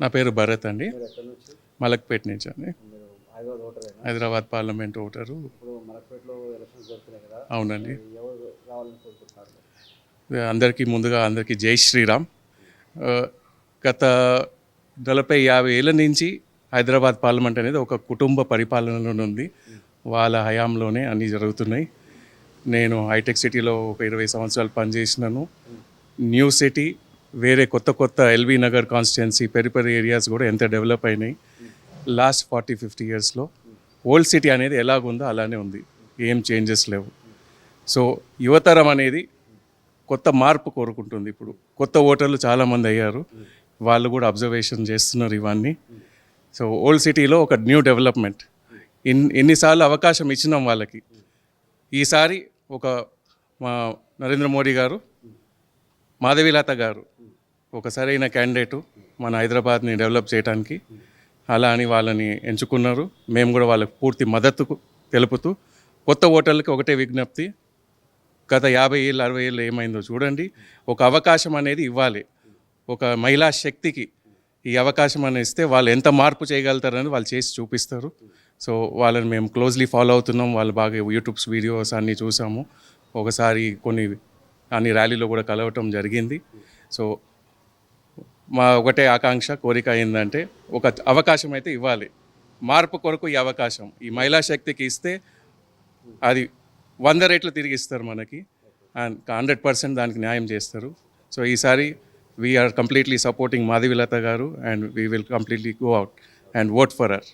నా పేరు భరత్ అండి. మలక్పేట నుంచి అండి. Hyderabad parliament voter. అవునండి. అందరికీ ముందుగా అందరికీ జై శ్రీరామ్. గత నలభై యాభై ఏళ్ళ నుంచి హైదరాబాద్ పార్లమెంట్ అనేది ఒక కుటుంబ పరిపాలనలో ఉంది. వాళ్ళ హయాంలోనే అన్నీ జరుగుతున్నాయి. నేను హైటెక్ సిటీలో ఒక ఇరవై సంవత్సరాలు పనిచేసినాను. న్యూ సిటీ వేరే కొత్త కొత్త LB Nagar constituency periphery areas కూడా ఎంత డెవలప్ అయినాయి. లాస్ట్ ఫార్టీ ఫిఫ్టీ ఇయర్స్లో ఓల్డ్ సిటీ అనేది ఎలాగుందో అలానే ఉంది. ఏం చేంజెస్ లేవు. సో యువతరం అనేది కొత్త మార్పు కోరుకుంటుంది ఇప్పుడు. కొత్త ఓటర్లు చాలామంది అయ్యారు. వాళ్ళు కూడా అబ్జర్వేషన్ చేస్తున్నారు ఇవన్నీ. సో ఓల్డ్ సిటీలో ఒక న్యూ డెవలప్మెంట్ ఇన్ ఎన్నిసార్లు అవకాశం ఇచ్చినాం వాళ్ళకి. ఈసారి ఒక మా నరేంద్ర మోడీ గారు మాధవీలత గారు ఒకసారి అయిన క్యాండిడేటు మన హైదరాబాద్ని డెవలప్ చేయడానికి అలా అని వాళ్ళని ఎంచుకున్నారు. మేము కూడా వాళ్ళకి పూర్తి మద్దతు తెలుపుతూ కొత్త ఓటర్లకి ఒకటే విజ్ఞప్తి గత యాభై ఏళ్ళు అరవై ఏళ్ళు ఏమైందో చూడండి. ఒక అవకాశం అనేది ఇవ్వాలి. ఒక మహిళా శక్తికి ఈ అవకాశం అనేది ఇస్తే వాళ్ళు ఎంత మార్పు చేయగలుగుతారని వాళ్ళు చేసి చూపిస్తారు. సో వాళ్ళని మేము క్లోజ్లీ ఫాలో అవుతున్నాం. వాళ్ళు బాగా యూట్యూబ్స్ వీడియోస్ అన్నీ చూసాము. ఒకసారి కొన్ని అన్ని ర్యాలీలో కూడా కలవటం జరిగింది. సో మా ఒకటే ఆకాంక్ష కోరిక ఏంటంటే ఒక అవకాశం అయితే ఇవ్వాలి. మార్పు కొరకు ఈ అవకాశం. ఈ మహిళా శక్తికి ఇస్తే అది వంద రేట్లు తిరిగి ఇస్తారు మనకి. అండ్ హండ్రెడ్ పర్సెంట్ దానికి న్యాయం చేస్తారు. సో ఈసారి వీఆర్ కంప్లీట్లీ సపోర్టింగ్ మాధవిలత గారు and we will completely go out and vote for our